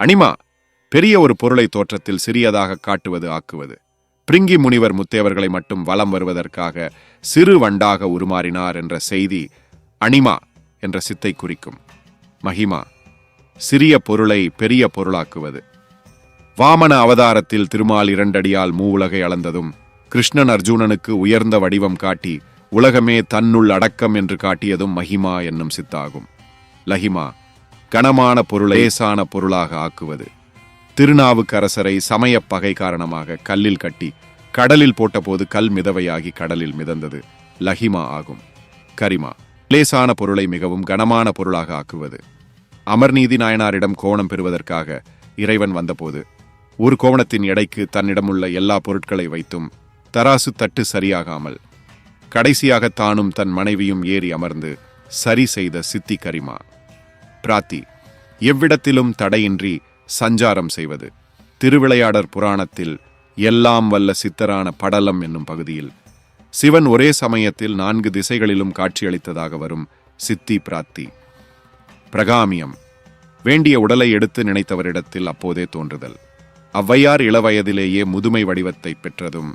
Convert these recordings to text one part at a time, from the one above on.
அனிமா பெரிய ஒரு பொருளை தோற்றத்தில் சிறியதாக காட்டுவது ஆக்குவது. பிரிங்கி முனிவர் முத்தேவர்களை மட்டும் வலம் வருவதற்காக சிறு வண்டாக உருமாறினார் என்ற செய்தி அனிமா என்ற சித்தை குறிக்கும். மகிமா சிறிய பொருளை பெரிய பொருளாக்குவது. வாமன அவதாரத்தில் திருமால் இரண்டடியால் மூவுலகை அளந்ததும் கிருஷ்ணன் அர்ஜுனனுக்கு உயர்ந்த வடிவம் காட்டி உலகமே தன்னுள் அடக்கம் என்று காட்டியதும் மகிமா என்னும் சித்தாகும். லஹிமா கனமான பொருளை லேசான பொருளாக ஆக்குவது. திருநாவுக்கரசரை சமயப் பகை காரணமாக கல்லில் கட்டி கடலில் போட்டபோது கல் மிதவையாகி கடலில் மிதந்தது. லஹிமா ஆகும். கரிமா. லேசான பொருளை மிகவும் கனமான பொருளாக ஆக்குவது. அமர்நீதி நாயனாரிடம் கோணம் பெறுவதற்காக இறைவன் வந்தபோது ஒரு கோணத்தின் எடைக்கு தன்னிடமுள்ள எல்லா பொருட்களை வைத்தும் தராசு தட்டு சரியாகாமல் கடைசியாக தானும் தன் மனைவியும் ஏறி அமர்ந்து சரி செய்த சித்தி கரிமா. பிராத்தி எவ்விடத்திலும் தடையின்றி சஞ்சாரம் செய்வது. திருவிளையாடற் புராணத்தில் எல்லாம் வல்ல சித்தரான படலம் என்னும் பகுதியில். சிவன் ஒரே சமயத்தில் நான்கு திசைகளிலும் காட்சியளித்ததாக வரும் சித்தி பிராத்தி. பிரகாமியம் வேண்டிய உடலை எடுத்து நினைத்தவரிடத்தில் அப்போதே தோன்றுதல். ஔவையார் இளவயதிலேயே முதுமை வடிவத்தை பெற்றதும்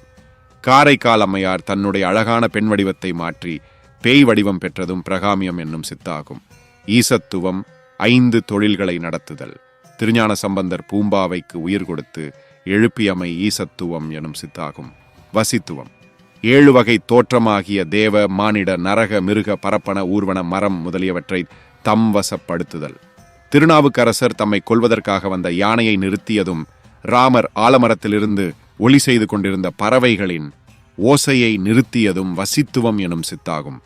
காரைக்கால் அம்மையார் தன்னுடைய அழகான பெண் வடிவத்தை மாற்றி பேய் வடிவம் பெற்றதும் பிரகாமியம் என்னும் சித்தாகும். ஈசத்துவம் ஐந்து தொழில்களை நடத்துதல். திருஞான சம்பந்தர் பூம்பாவைக்கு உயிர் கொடுத்து எழுப்பியமை ஈசத்துவம் எனும் சித்தாகும். வசித்துவம். ஏழு வகை தோற்றமாகிய தேவ மானிட நரக மிருக பரப்பன ஊர்வன மரம் முதலியவற்றை தம் வசப்படுத்துதல் திருநாவுக்கரசர் தம்மை கொள்வதற்காக வந்த யானையை நிறுத்தியதும் ராமர் ஆலமரத்திலிருந்து ஒளி செய்து கொண்டிருந்த பறவைகளின் ஓசையை நிறுத்தியதும் வசித்துவம் எனும் சித்தாகும்.